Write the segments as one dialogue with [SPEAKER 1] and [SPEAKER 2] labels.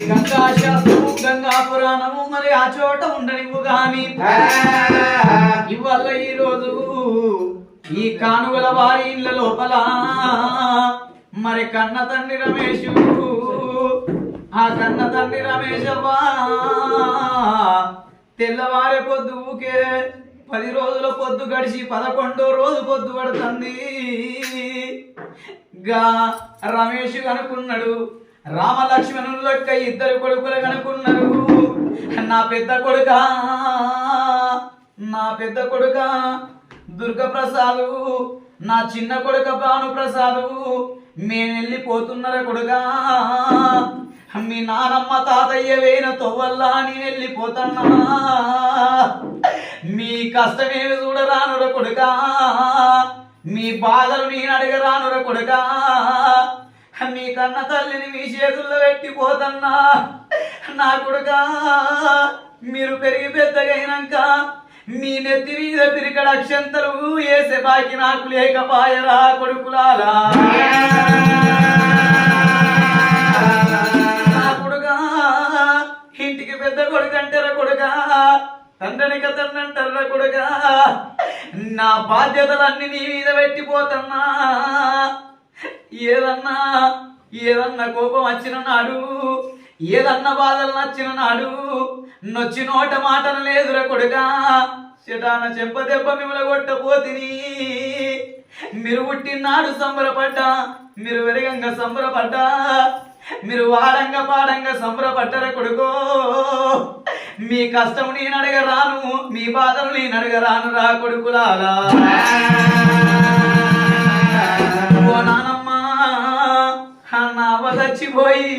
[SPEAKER 1] గంగా శాస్త్రము గంగా పురాణము మరి ఆ చోట ఉండనివ్వు గాని. ఇవాళ ఈ రోజు ఈ కానుగల వారి ఇళ్ళ లోపల. మరి కన్న తండ్రి రమేష్ ఆ కన్న తండ్రి రమేశవ్వా తెల్లవారే పొద్దు ఊకే పది రోజుల పొద్దు గడిచి పదకొండో రోజు పొద్దు పడుతుంది. గా రమేష్ అనుకున్నాడు రామలక్ష్మణుల యొక్క ఇద్దరు కొడుకులు కనుక్కున్నారు. నా పెద్ద కొడుక నా పెద్ద కొడుక దుర్గప్రసాదు నా చిన్న కొడుక భానుప్రసాదు మేము వెళ్ళిపోతున్నారా కొడుగా మీ నానమ్మ తాతయ్య వేన తొవ్వల్లా నేను వెళ్ళిపోతున్నా మీ కష్టమేమి చూడరానుర కొడుకా మీ బాధలు నేను అడగరానుర కొడుకా మీ కన్న తల్లిని మీ చేతుల్లో పెట్టిపోతన్నా నా కొడుక మీరు పెరిగి పెద్దగైనాక మీ నెత్తి మీద పిరికడ అక్షంతలు వేసే బాకి నాకు లేకపాయరా కొడుకులాలా నా ఇంటికి పెద్ద కొడుకు అంటారా కొడుకా తండ్రినిక తండ్రి అంటారా కొడుక. నా బాధ్యతలన్నీ నీ మీద పెట్టిపోతున్నా ఏదన్నా ఏదన్నా కోపం వచ్చిన నాడు ఏదన్నా బాధలు నచ్చిన నాడు నొచ్చి నోట మాటన లేదురా కొడుగా చెటాన చెంప దెబ్బ మిమ్మల కొట్టపోతిని మీరు పుట్టినాడు సంబరపడ్డా మీరు వెరగంగా సంబరపడ్డా మీరు వాడంగా పాడంగా సంబరపడ్డర కొడుకో. మీ కష్టం నేను అడగరాను మీ బాధలు నేను అడగరాను రా కొడుకులాలా చచ్చిపోయి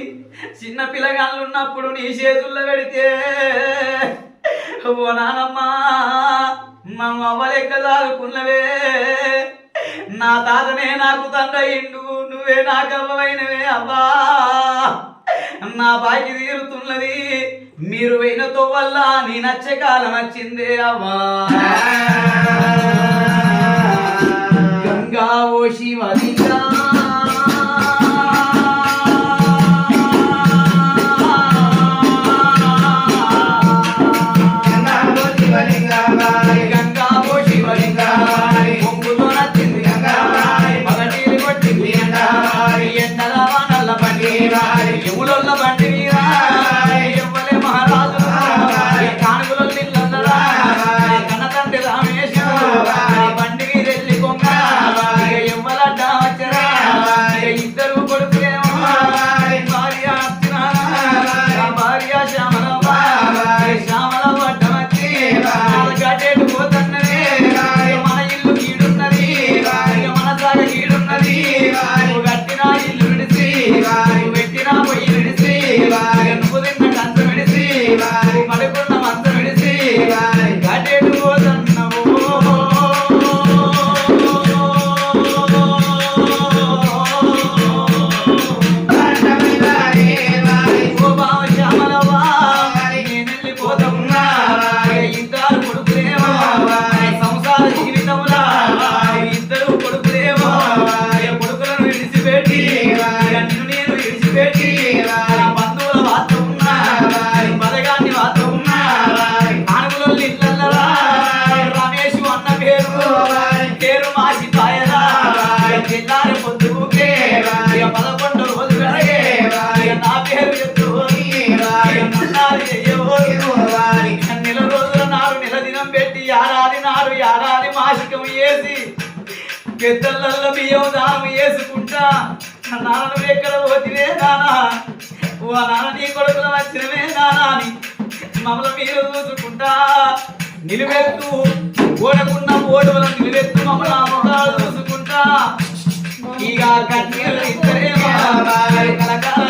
[SPEAKER 1] చిన్న పిల్లగాళ్ళు ఉన్నప్పుడు నీ చేతుల్లో పెడితే ఓ నానమ్మా మా అవ్వ లెక్క దాదుకున్నవే నా తాతనే నాకు తండ్రయిండు నువ్వే నాకు అవ్వవైనవే అవ్వా. నా బాకి తీరుతున్నది మీరు వెయినతో వల్ల నీ నచ్చే కాలం వచ్చిందే అవ్వా. గంగా ఓ శివలింగా మాసికం వేసి పెద్దల బియ్యం దానం వేసుకుంటా. నా నాన్న ఎక్కడ పోతివే నానా? ఓ నాన్న నీ కొడుకులు వచ్చినవే నానా అని మమ్మల్ని మీరు చూసుకుంటా. నిలువెత్తు ఓడకున్న ఓడులను నిలువెత్తు మమ్మల్ని ఆ ముఖాలు చూసుకుంటా. ఇక కన్నీళ్ళు ఇద్దరే కలకాల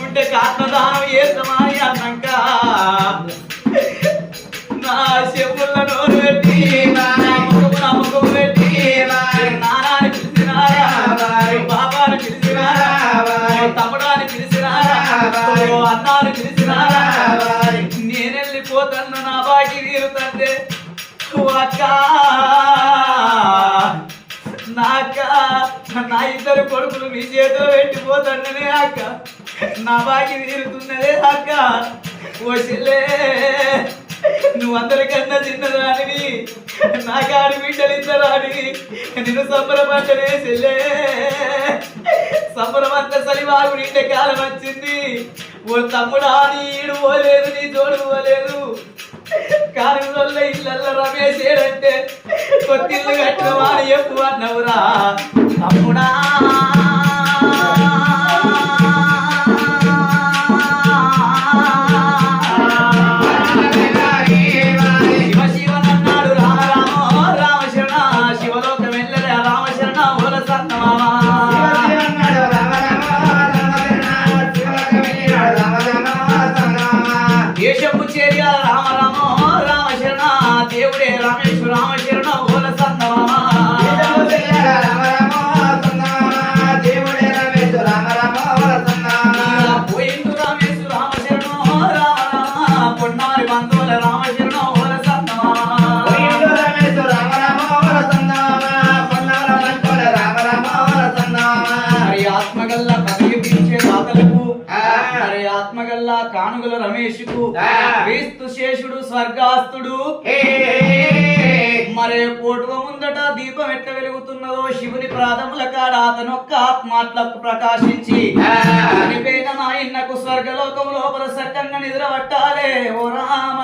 [SPEAKER 1] చూసుకుంటే కాత్మదానం చేస్తామని అన్నాక? నా చెవుల నోరు పెట్టి నా ముఖము నా ముఖము పెట్టి నానాని పిలిచినారా బాబాని పిలిచినారా ఓ పిలిచినారా ఓ అన్నాని పిలిచినారా నేనెళ్ళిపోతాను నా బాకి తీరుతంటే అక్క! నా అక్క! నా ఇద్దరు కొడుకులు మీ చేతిలో పెట్టిపోతాననే అక్క! నా బాకి తీరుతున్నదే అక్క. ఓ చెల్లే నువ్వు అందరికన్నా చిన్నదానివి. నా ఆడి బిడ్డలు ఇద్దరానివి. నిన్ను సంబరపడ్డనే చెల్లే. సంబరమంత సరివారు నిండే కాలం వచ్చింది. ఓ తమ్ముడా నీ ఈడు పోలేదు నీ తోడు పోలేదు. కారుల ఇళ్ళల్లో రమేష్ ఏడంటే కొత్తిల్లు కట్టిన వాడు చెప్పు అన్నవురా? తమ్ముడా. స్వర్గాస్తుడు. మరి కోటువ ముందట దీపం ఎట్ట వెలుగుతున్నదో శివుని ప్రాధముల కాడ అతను ఒక్క ఆత్మాట్లకు ప్రకాశించి చనిపోయిన స్వర్గలోకం లోపల సట్టంగా నిద్ర పట్టాలే. ఓ రామ.